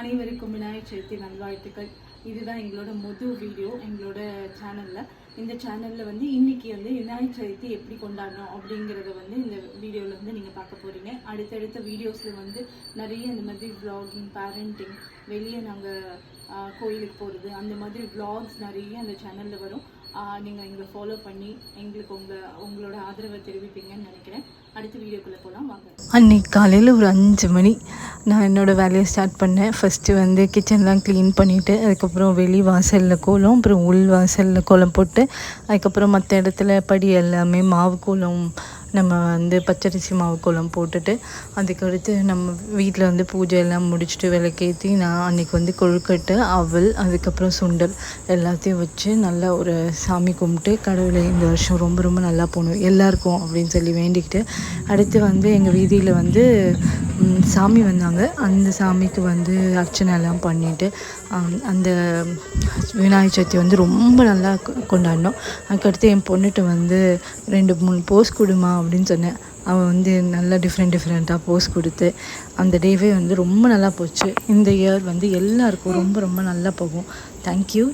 அனைவருக்கும் விநாயகர் சதுர்த்தி நல்வாழ்த்துக்கள். இதுதான் எங்களோட முது வீடியோ எங்களோட சேனலில் இந்த சேனலில் வந்து இன்னைக்கு வந்து விநாயகர் சதுர்த்தி எப்படி கொண்டாடணும் அப்படிங்கிறத வந்து இந்த வீடியோவில் வந்து நீங்கள் பார்க்க போகிறீங்க அடுத்தடுத்த வீடியோஸில் வந்து நிறைய இந்த மாதிரி ப்ளாகிங் பேரண்டிங் வெளியே நாங்கள் கோயிலுக்கு போகிறது அந்த மாதிரி vlogs நிறைய அந்த சேனலில் வரும். நீங்கள் எங்களை ஃபாலோ பண்ணி எங்களுக்கு உங்கள் உங்களோட ஆதரவை தெரிவிப்பீங்கன்னு நினைக்கிறேன். அடுத்த வீடியோக்குள்ளே போகலாம் வாங்க. அன்னைக்கு காலையில் ஒரு அஞ்சு மணி நான் என்னோடய வேலையை ஸ்டார்ட் பண்ணேன். ஃபஸ்ட்டு வந்து கிச்சன்லாம் க்ளீன் பண்ணிவிட்டு அதுக்கப்புறம் வெளி வாசலில் கோலம் அப்புறம் உள் வாசலில் கோலம் போட்டு அதுக்கப்புறம் மற்ற இடத்துல படி எல்லாமே மாவு கோலம் நம்ம வந்து பச்சரிசி மாவு குளம் போட்டுட்டு அதுக்கடுத்து நம்ம வீட்டில் வந்து பூஜை எல்லாம் முடிச்சுட்டு விளக்கேற்றி நான் அன்றைக்கி வந்து கொழுக்கட்டை அவல் அதுக்கப்புறம் சுண்டல் எல்லாத்தையும் வச்சு நல்லா ஒரு சாமி கும்பிட்டு கடவுளை இந்த வருஷம் ரொம்ப ரொம்ப நல்லா போகணும் எல்லாருக்கும் அப்படின்னு சொல்லி வேண்டிக்கிட்டு அடுத்து வந்து எங்கள் வீதியில் வந்து சாமி வந்தாங்க. அந்த சாமிக்கு வந்து அர்ச்சனை எல்லாம் பண்ணிட்டு அந்த விநாயகர் சதுர்த்தி வந்து ரொம்ப நல்லா கொ- கொண்டாடினோம். அதுக்கடுத்து என் பொண்ணுகிட்ட வந்து ரெண்டு மூணு போஸ் கொடுமா அப்படின்னு சொன்னேன். அவள் வந்து நல்லா டிஃப்ரெண்ட் டிஃப்ரெண்ட்டாக போஸ் கொடுத்து அந்த டேவே வந்து ரொம்ப நல்லா போச்சு. இந்த இயர் வந்து எல்லாருக்கும் ரொம்ப ரொம்ப நல்லா போகும். தேங்க்யூ